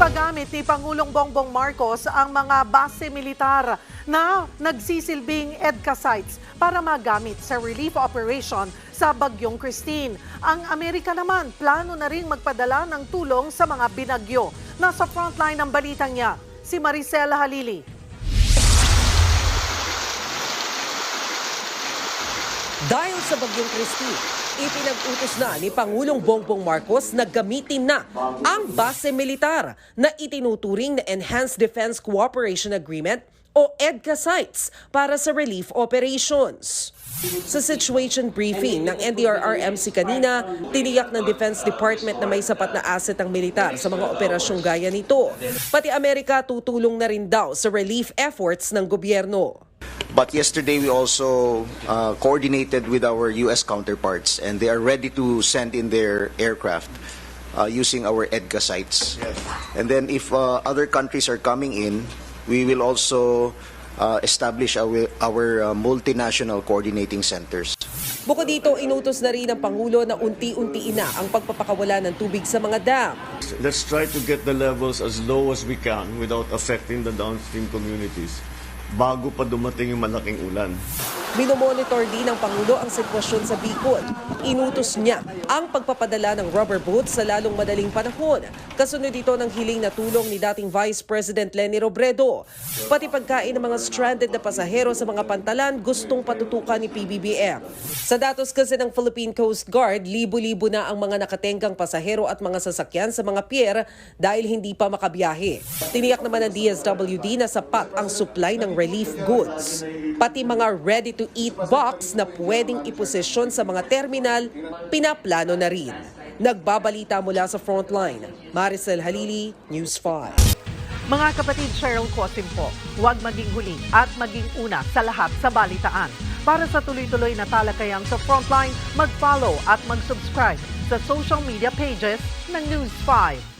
Ipagamit ni Pangulong Bongbong Marcos ang mga base militar na nagsisilbing EDCA sites para magamit sa relief operation sa Bagyong Christine. Ang Amerika naman, plano na rin magpadala ng tulong sa mga binagyo. Nasa frontline ng balitang niya, si Maricela Halili. Dahil sa Bagyong Christine, ipinag-utos na ni Pangulong Bongbong Marcos na gamitin na ang base militar na itinuturing na Enhanced Defense Cooperation Agreement o EDCA sites para sa relief operations. Sa situation briefing ng NDRRMC kanina, tiniyak ng Defense Department na may sapat na asset ang militar sa mga operasyong gaya nito. Pati Amerika tutulong na rin daw sa relief efforts ng gobyerno. But yesterday we also uh, coordinated with our U.S. counterparts, and they are ready to send in their aircraft uh, using our EDCA sites. And then, if uh, other countries are coming in, we will also uh, establish our, our uh, multinational coordinating centers. Bukod dito, inutos na rin ng Pangulo na unti-untiin na ang pagpapakawala ng tubig sa mga dam. Let's try to get the levels as low as we can without affecting the downstream communities bago pa dumating yung malaking ulan. Minomonitor din ng Pangulo ang sitwasyon sa Bicol. Inutos niya ang pagpapadala ng rubber boats sa lalong madaling panahon. Kasunod ito ng hiling na tulong ni dating Vice President Leni Robredo. Pati pagkain ng mga stranded na pasahero sa mga pantalan gustong patutukan ni PBBM. Sa datos kasi ng Philippine Coast Guard, libo-libo na ang mga nakatenggang pasahero at mga sasakyan sa mga pier dahil hindi pa makabiyahe. Tiniyak naman ng DSWD na sapat ang supply ng relief goods. Pati mga ready-to-eat box na pwedeng iposisyon sa mga terminal, pinaplano na rin. Nagbabalita mula sa frontline, Maricel Halili, News 5. Mga kapatid Cheryl Cosim po, huwag maging huli at maging una sa lahat sa balitaan. Para sa tuloy-tuloy na talakayan sa Frontline, mag-follow at mag-subscribe sa social media pages ng News 5.